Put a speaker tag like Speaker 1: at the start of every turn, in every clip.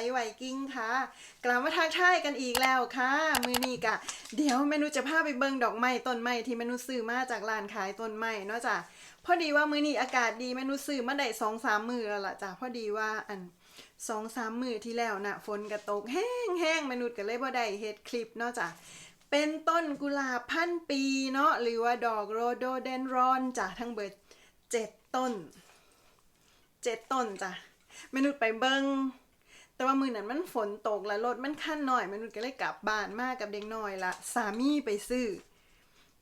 Speaker 1: ยไวกิ้งค่ะ กลับมาทักทายกันอีกแล้วค่ะ มือนี้กะ เดี๋ยวเมนูจะพาไปเบิ่งดอกไม้ต้นไม้ที่เมนูซื้อมาจากร้านขายต้นไม้เนาะจ้ะพอดีว่ามือนี้อากาศดีเมนูซื้อมาได้สองสามมือแล้วล่ะจ้ะพอดีว่าอันสองสามมือที่แล้วน่ะฝนกระตกแห้งแห้งๆเมนูก็เลยบ่ได้เฮ็ดคลิปเนาะจ้ะเป็นต้นกุหลาบพันปีเนาะหรือว่าดอกโรโดเดนรอนจ้ะทั้งเบิดเจ็ดต้นเจ็ดต้นจ้ะเมนุษย์ไปเบิง แต่ว่ามือนั้นมันฝนตกแล้วรถมันขั้นหน่อยมนุษย์ก็เลยกลับบ้านมากับเด็กน้อยละสามีไปซื้อ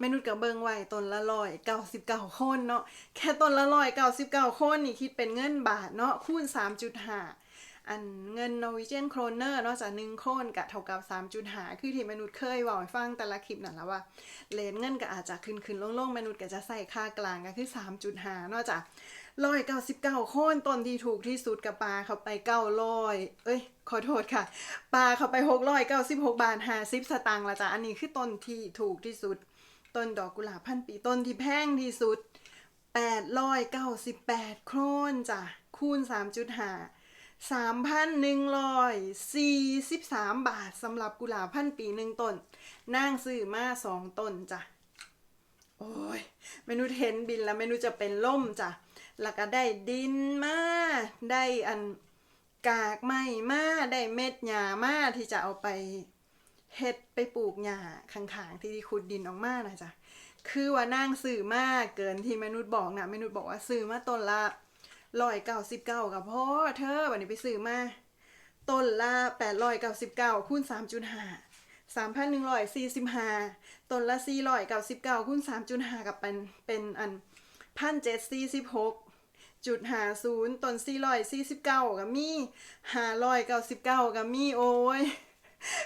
Speaker 1: มนุษย์ก็เบิงไว้ตนละร้อยเก้าสิบเก้าคนเนาะแค่ตนละร้อยเก้าสิบเก้าคนนี่คิดเป็นเงินบาทเนาะคูณสามจุดห้าอันเงิน Norwegian Kroner เนาะจากหนึ่งโครนกะเท่ากับ3.5คือที่มนุษย์เคยบอกให้ฟังแต่ละคลิปนั่นและว่าเลนเงินก็อาจจะขึ้นขึ้นลงลงมนุษย์ก็จะใส่ค่ากลางก็คือ3.5เนาะจ้ะ ร้อยเก้าสิบเก้าโค่นต้นที่ถูกที่สุดกับปลาเข้าไปเก้าร้อยเอ้ย ขอโทษค่ะ ปลาเข้าไปหกร้อยเก้าสิบหกบาทห้าสิบสตางค์ละจ้ะ อันนี้คือต้นที่ถูกที่สุด ต้นดอกกุหลาบพันปีต้นที่แพงที่สุด898โครนจ้ะ คูณ3.5 3,143บาทสำหรับกุหลาบพันปีหนึ่งต้นนางซื้อมาสองต้นจ้ะ โอ้ยเมนูเห็นบินแล้วเมนูจะเป็นล่มจ้ะ แล้วก็ได้ดินมาได้อันกากไม้มาได้เม็ดหญ้ามาที่จะเอาไปเฮ็ดไปปลูกหญ้าข้างๆที่ที่ขุดดินออกมานะจ๊ะคือว่านางซื้อมาเกินที่มนุษย์บอกนะมนุษย์บอกว่าซื้อมาต้นละร้อยเก้าสิบเก้ากับพ่อเธอวันนี้ไปซื้อมาต้นละแปดร้อยเก้าสิบเก้าคูณสามจุดห้าสามพันหนึ่งร้อยสี่สิบห้าต้นละสี่ร้อยเก้าสิบเก้าคูณสามจุดห้ากับเป็นเป็นอันพันเจ็ดสี่สิบหก จุดหาศูนย์ต้นสี่ร้อยสี่สิบเก้ากับมีห้าร้อยเก้าสิบเก้ากับมีโอ้ย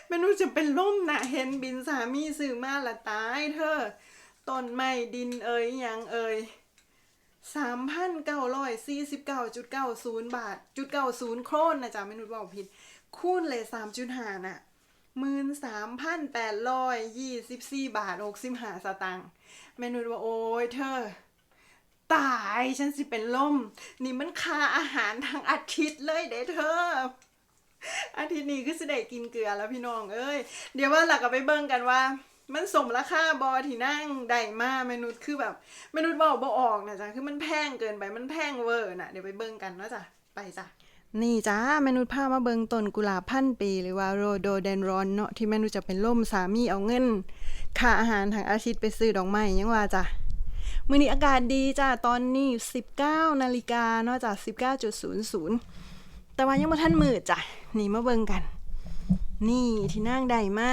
Speaker 1: ไม่รู้จะเป็นล่มนะเห็นบินสามีซื้อมาละตายเธอต้นไม้ดินเอ่ยยังเอ่ยสามพันเก้าร้อยสี่สิบเก้าจุดเก้าศูนย์บาทจุดเก้าศูนย์โครนนะจ๊ะไม่นุดบอกผิด คูณเลยสามจุดห้าน่ะหมื่นสามพันแปดร้อยยี่สิบสี่บาทหกสิบห้าสตางค์แม่นุดว่าโอ้ยเธอ ตายฉันสิเป็นลม นี่มันค่าอาหารทางอาทิตย์เลยเด้เธออาทิตย์นี้คือสิได้กินเกลือแล้วพี่น้องเอ้ย เดี๋ยวว่าหลักกับไปเบิ่งกันว่า มันสมราคาบอที่นั่งได้มาเมนุษย์คือแบบมนุษย์เว่าบ่ออกนะจ๊ะคือมันแพงเกินไปมันแพงเวอร์นะเดี๋ยวไปเบิ่งกันนะจ้ะไปจ้ะนี่จ้ามนุษย์พามาเบิ่งต้นกุหลาบพันปี หรือว่าโรโดเดนรอนเนาะที่มนุษย์จะเป็นล่มสามีเอาเงินค่าอาหารทางอาทิตย์ไปซื้อดอกไม้ยังว่าจ้ะ มื้อนี้อากาศดีจ้ะตอนนี้ 19นาฬิกาเนาะจ้ะ19.00 แต่ว่ายังบ่ทันมืดจ้ะนี่มาเบิ่งกัน นี่ที่นั่งได้มา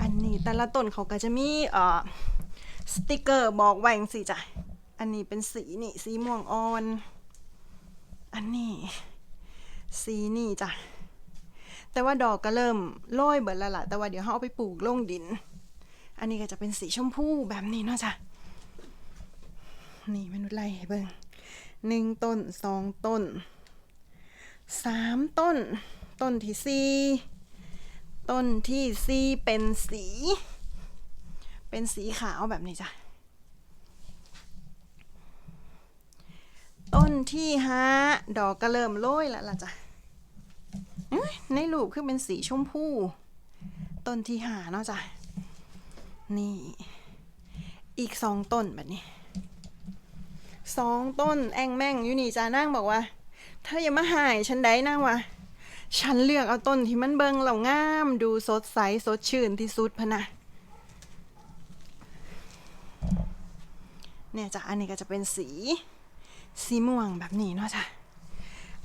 Speaker 1: อันนี้แต่ละต้นเขาก็จะมีเอ่อสติกเกอร์บอกไว้จังซี่จ้ะอันนี้เป็นสีนี่สีม่วงอ่อน อันนี้ สีนี่จ้ะแต่ว่าดอกก็เริ่มโรยเบิดแล้วล่ะแต่ว่าเดี๋ยวเขาเอาไปปลูกลงดิน อันนี้ก็จะเป็นสีชมพูแบบนี้เนาะจ้ะ นี่มนุษย์ไล่ให้เบิ่งหนึ่งต้นสองต้นสามต้น ต้นที่สี่ต้นที่สี่เป็นสี เป็นสีขาวแบบนี้จ้ะต้นที่ห้าดอกก็เริ่มโรยแล้วล่ะจ้ะในรูปคือเป็นสีชมพู ต้นที่ห้าเนาะจ้ะ นี่ อีกสองต้นแบบนี้ สองต้นแองแม่งอยู่นี่จ้านั่งบอกว่าถ้าอย่ามาหายฉันได้นั่งวะฉันเลือกเอาต้นที่มันเบิงเหล่างาม ดูสดใสสดชื่นที่สุดพะนะเนี่ยจ้ะอันนี้ก็จะเป็นสี สีม่วงแบบนี้เนาะจ้ะ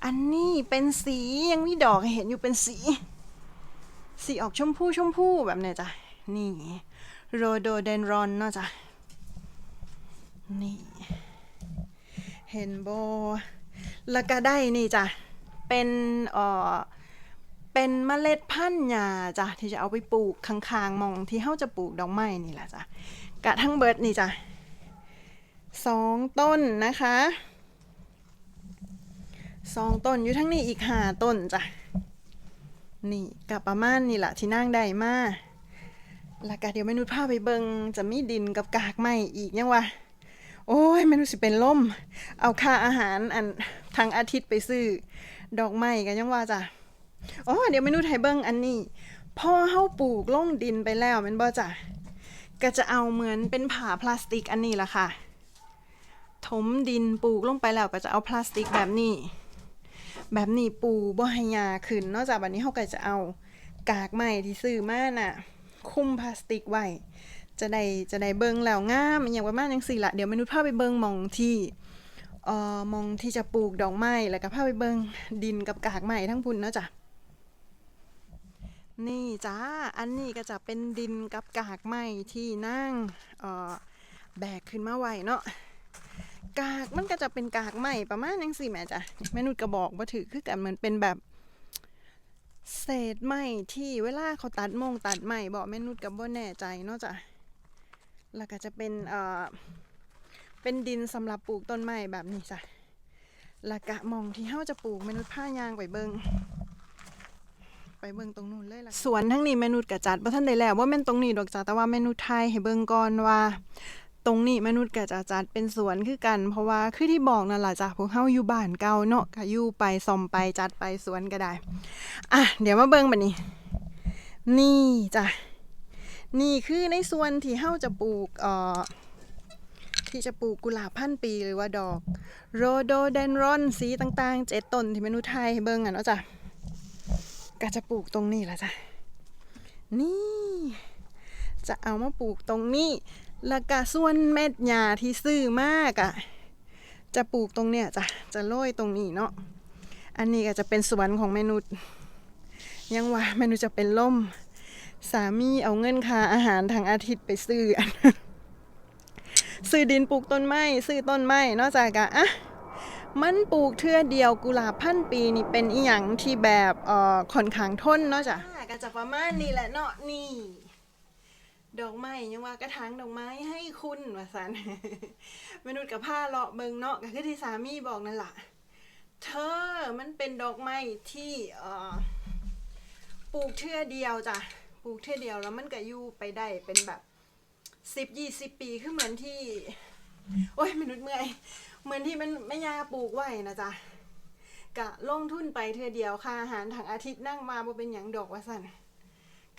Speaker 1: อันนี้เป็นสียังมีดอกเห็นอยู่เป็นสี สีออกชมพูชมพูแบบเนี้ยจ้ะนี่โรโดเดนรอนเนาะจ้ะนี่ เห็นโบแล้วก็ได้นี่จ้ะ เป็นเอ่อเป็นเมล็ดพันธุ์หญ้าจ้ะที่จะเอาไปปลูกข้างๆมองที่เฮาจะปลูกดอกไม้นี่แหละจ้ะกะทั้งเบิดนี่จ้ะสองต้นนะคะสองต้นอยู่ทั้งนี้อีกห้าต้นจ้ะนี่กับประมาณนี่แหละที่นั่งได้มาแล้วก็เดี๋ยวเมนูพาไปเบิงจะมีดินกับกากไม้อีกยังวะ โอ้ยไม่รู้สิเป็นล่ม เอาค่าอาหารอันทางอาทิตย์ไปซื้อ ดอกไม้กันยังว่าจ้ะอ๋อเดี๋ยวเมนูไทยเบิ้งอันนี้พอเฮาปลูกลงดินไปแล้วมันบ่จ้ะก็จะเอาเหมือนเป็นผ่าพลาสติกอันนี้ละค่ะ ถมดินปลูกลงไปแล้วก็จะเอาพลาสติกแบบนี้ แบบนี้ปูบ่ให้ยาขึ้นนอกจากแบบนี้เขาก็จะเอากากไม้ที่ซื้อมาน่ะ คุมพลาสติกไว้ จะได้จะได้เบิงแล้วงามอย่างประมาณจังสี่ละเดี๋ยวมนุษย์พาไปเบิงมองที่เอ่อมองที่จะปลูกดอกไม้แล้วก็พาไปเบิงดินกับกากไม้ทั้งพุ่นเนาะจ้ะนี่จ้า อันนี้ก็จะเป็นดินกับกากไม้ที่นั่งเอ่อแบกขึ้นมาไว้เนาะกากมันก็จะเป็นกากใหม่ประมาณยังสี่แม่จ้ะแม่นุชก็บอกว่าถือคือกันเหมือนเป็นแบบ เศษไม้ที่เวลาเขาตัดมงตัดไม้บอกแม่นุชกับบ่แน่ใจเนาะจ้ะ แล้วก็จะเป็นเอ่อเป็นดินสำหรับปลูกต้นไม้แบบนี้จ้ะแล้วก็มองที่เฮาจะปลูกมนุชผ้ายางไปเบิงไปเบิงตรงนู้นเลยล่ะสวนทั้งนี้มนุชก็จัดบ่ทันได้แล้วว่าแม่นตรงนี้ดอกจ้ะแต่ว่าแม่นุชทยให้เบิงก่อนว่าตรงนี้มนุษย์ก็จะจัดเป็นสวนคือกัน เพราะว่าคือที่บอกนั่นแหละจ้ะพวกเฮาอยู่บ้านเก่าเนาะก็อยู่ไปซ่อมไปจัดไปสวนก็ได้ อะ เดี๋ยวมาเบิ่งบัดนี้ นี่จ้ะ นี่คือในส่วนที่เฮาจะปลูกเอ่อที่จะปลูกกุหลาบพันปีหรือว่าดอกโรโดเดนรอนสีต่างๆเจ็ดต้นที่เมนุษย์ไทยเบิ่งอะเนาะจ้ะก็จะปลูกตรงนี้ละจ้ะนี่ จะเอามาปลูกตรงนี้แล้วก็ส่วนเม็ดหญ้าที่ซื้อมากอะ่ะจะปลูกตรงเนี้ยจ้ะจะโรยตรงนี้เนาะอันนี้ก็จะเป็นสวนของเมนุษย์ยังว่าเมนุษย์จะเป็นล่ม สามีเอาเงินค่าอาหารทางอาทิตย์ไปซื้ออันซื้อดินปลูกต้นไม้ซื้อต้นไม้นอกจากกะอะมันปลูกเทื่อเดียวกุหลาบพันปีนี่เป็นอีหยังที่แบบเอ่อค่อนข้างทนเนาะจ้ะก็จะประมาณนี้แหละเนาะนี่ดอกไม้ยังว่ากระถางดอกไม้ให้คุณว่าสันมนุษย์กับผ้าเลาะเบิงเนาะก็คือที่สามีบอกนั่นแหละเธอมันเป็นดอกไม้ที่เอ่อปลูกเทื่อเดียวจ้ะ ลูกเท่เดียวแล้วมันก็อยู่ไปได้เป็นแบบสิบยี่สิบปีคือเหมือนที่ โอ้ยมนุษย์เมื่อยเหมือนที่มันแม่ยาปลูกไว้นะจ๊ะกะลงทุนไปเทื่อเดียวค่าอาหารทางอาทิตย์นั่งมาบ่เป็นหยังดอกว่าสัน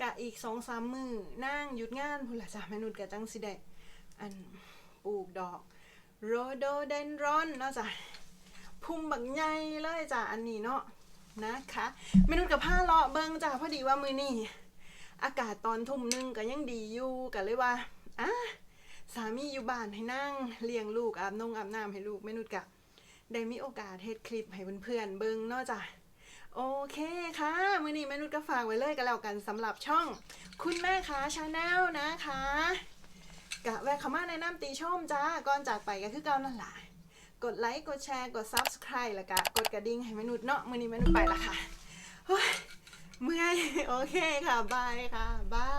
Speaker 1: กะอีกสองสามมือนั่งหยุดงานพุ่นละจ้ะมนุชกะจังสิได้อันปลูกดอกโรโดเดนรอนเนาะจ้ะพุ่มบักใหญ่เลยจ้ะอันนี้เนาะนะคะมนุชกับผ้าเลาะเบิงจ้ะพอดีว่ามือนี่ อากาศตอนทุ่มหนึงก็ยังดีอยู่กันเลยว่าอะสามีอยู่บ้านให้นั่งเลี้ยงลูกอาบนงอาบน้ำให้ลูกแม่นุชกะได้มีโอกาสเฮ็ดคลิปให้เพื่อนๆเบิงเนาะจ้ะโอเคค่ะ มือนี้แม่นุชก็ฝากไว้เลยกันแล้วกันสำหรับช่อง คุณแม่ค้าชาแนลนะคะกะแวะเข้ามาในน้ำตีชมจ้าก่อนจากไปก็คือเก่านั่นแหละกดไลค์กดแชร์กด Subscribe แล้วก็กดกระดิ่งให้แม่นุชเนาะมือนี้แม่นุชไปละค่ะ เมื่อยโอเคค่ะบายค่ะบาย